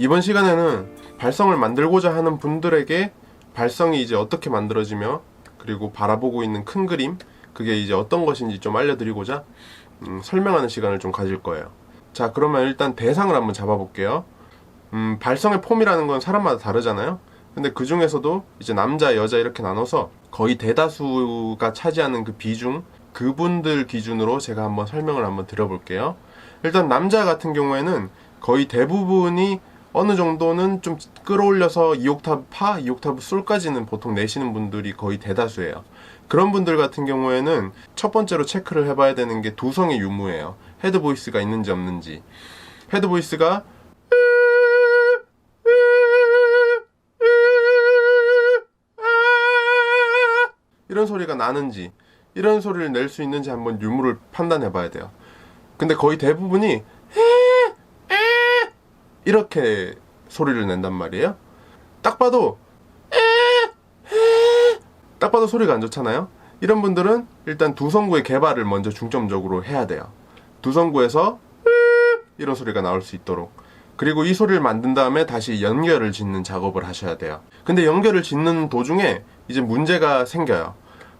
이번 시간에는 발성을 만들고자 하는 분들에게 발성이 이제 어떻게 만들어지며 그리고 바라보고 있는 큰 그림 그게 이제 어떤 것인지 좀 알려드리고자 음, 설명하는 시간을 좀 가질 거예요. 자 그러면 일단 대상을 한번 잡아볼게요. 음, 발성의 폼이라는 건 사람마다 다르잖아요. 근데 그 중에서도 이제 남자, 여자 이렇게 나눠서 거의 대다수가 차지하는 그 비중, 그분들 기준으로 제가 한번 설명을 한번 드려볼게요. 일단 남자 같은 경우에는 거의 대부분이 어느 정도는 좀 끌어올려서 2옥타브 파, 2옥타브 솔까지는 보통 내시는 분들이 거의 대다수예요. 그런 분들 같은 경우에는 첫 번째로 체크를 해봐야 되는 게 두성의 유무예요. 헤드 보이스가 있는지 없는지. 헤드 보이스가 이런 소리가 나는지 이런 소리를 낼 수 있는지 한번 유무를 판단해 봐야 돼요. 근데 거의 대부분이 이렇게 소리를 낸단 말이에요. 딱 봐도 딱 봐도 소리가 안 좋잖아요. 이런 분들은 일단 두성구의 개발을 먼저 중점적으로 해야 돼요. 두성구에서 이런 소리가 나올 수 있도록 그리고 이 소리를 만든 다음에 다시 연결을 짓는 작업을 하셔야 돼요. 근데 연결을 짓는 도중에 이제 문제가 생겨요.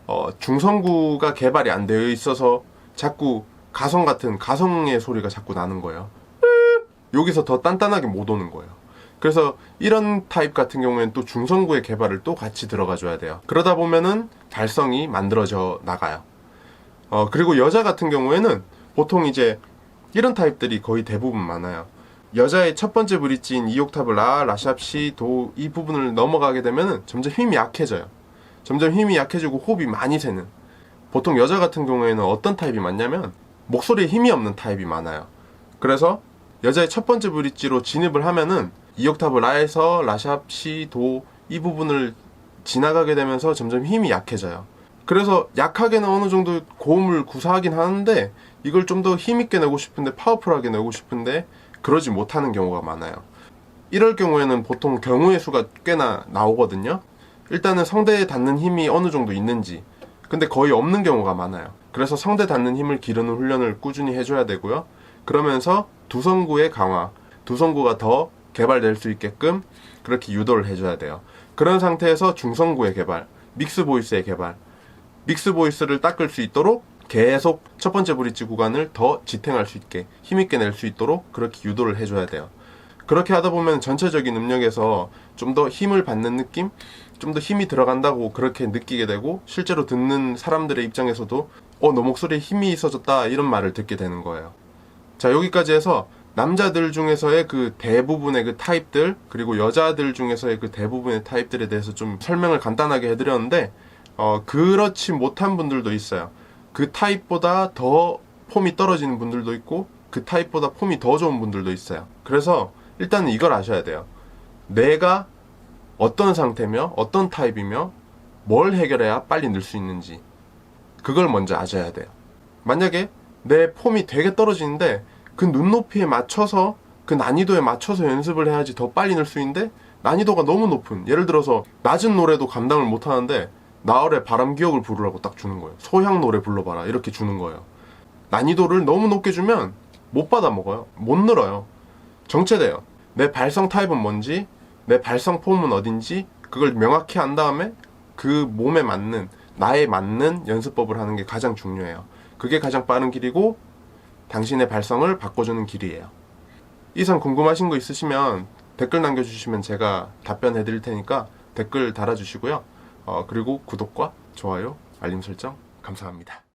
어, 중성구가 개발이 안 되어 있어서 자꾸 가성 같은 가성의 소리가 자꾸 나는 거예요. 여기서 더 단단하게 못 오는 거예요. 그래서 이런 타입 같은 경우에는 또 중성구의 개발을 또 같이 들어가 줘야 돼요. 그러다 보면은 발성이 만들어져 나가요. 어, 그리고 여자 같은 경우에는 보통 이제 이런 타입들이 거의 대부분 많아요. 여자의 첫 번째 브릿지인 2옥타브 라, 라샵, 시, 도 이 부분을 넘어가게 되면은 점점 힘이 약해져요. 점점 힘이 약해지고 호흡이 많이 새는. 보통 여자 같은 경우에는 어떤 타입이 많냐면 목소리에 힘이 없는 타입이 많아요. 그래서 여자의 첫 번째 브릿지로 진입을 하면은 2옥타브 라에서 라샵, 시, 도 이 부분을 지나가게 되면서 점점 힘이 약해져요. 그래서 약하게는 어느 정도 고음을 구사하긴 하는데 이걸 좀 더 힘있게 내고 싶은데 파워풀하게 내고 싶은데 그러지 못하는 경우가 많아요. 이럴 경우에는 보통 경우의 수가 꽤나 나오거든요. 일단은 성대에 닿는 힘이 어느 정도 있는지 근데 거의 없는 경우가 많아요. 그래서 성대 닿는 힘을 기르는 훈련을 꾸준히 해줘야 되고요. 그러면서 두성구의 강화, 두성구가 더 개발될 수 있게끔 그렇게 유도를 해줘야 돼요. 그런 상태에서 중성구의 개발, 믹스 보이스의 개발, 믹스 보이스를 닦을 수 있도록 계속 첫 번째 브릿지 구간을 더 지탱할 수 있게 힘있게 낼 수 있도록 그렇게 유도를 해줘야 돼요. 그렇게 하다 보면 전체적인 음력에서 좀 더 힘을 받는 느낌? 좀 더 힘이 들어간다고 그렇게 느끼게 되고 실제로 듣는 사람들의 입장에서도 어, 너 목소리에 힘이 있어졌다 이런 말을 듣게 되는 거예요. 자, 여기까지 해서 남자들 중에서의 그 대부분의 그 타입들 그리고 여자들 중에서의 그 대부분의 타입들에 대해서 좀 설명을 간단하게 해드렸는데 어, 그렇지 못한 분들도 있어요. 그 타입보다 더 폼이 떨어지는 분들도 있고 그 타입보다 폼이 더 좋은 분들도 있어요. 그래서 일단은 이걸 아셔야 돼요. 내가 어떤 상태며 어떤 타입이며 뭘 해결해야 빨리 늘 수 있는지 그걸 먼저 아셔야 돼요. 만약에 내 폼이 되게 떨어지는데 그 눈높이에 맞춰서 그 난이도에 맞춰서 연습을 해야지 더 빨리 늘수 있는데 난이도가 너무 높은 예를 들어서 낮은 노래도 감당을 못 하는데 나얼의 바람 기억을 부르라고 딱 주는 거예요. 소향 노래 불러봐라 이렇게 주는 거예요. 난이도를 너무 높게 주면 못 받아 먹어요. 못 늘어요. 정체돼요. 내 발성 타입은 뭔지, 내 발성 폼은 어딘지 그걸 명확히 안 다음에 그 몸에 맞는 나에 맞는 연습법을 하는 게 가장 중요해요. 그게 가장 빠른 길이고 당신의 발성을 바꿔주는 길이에요. 이상 궁금하신 거 있으시면 댓글 남겨주시면 제가 답변해 드릴 테니까 댓글 달아주시고요. 어, 그리고 구독과 좋아요, 알림 설정 감사합니다.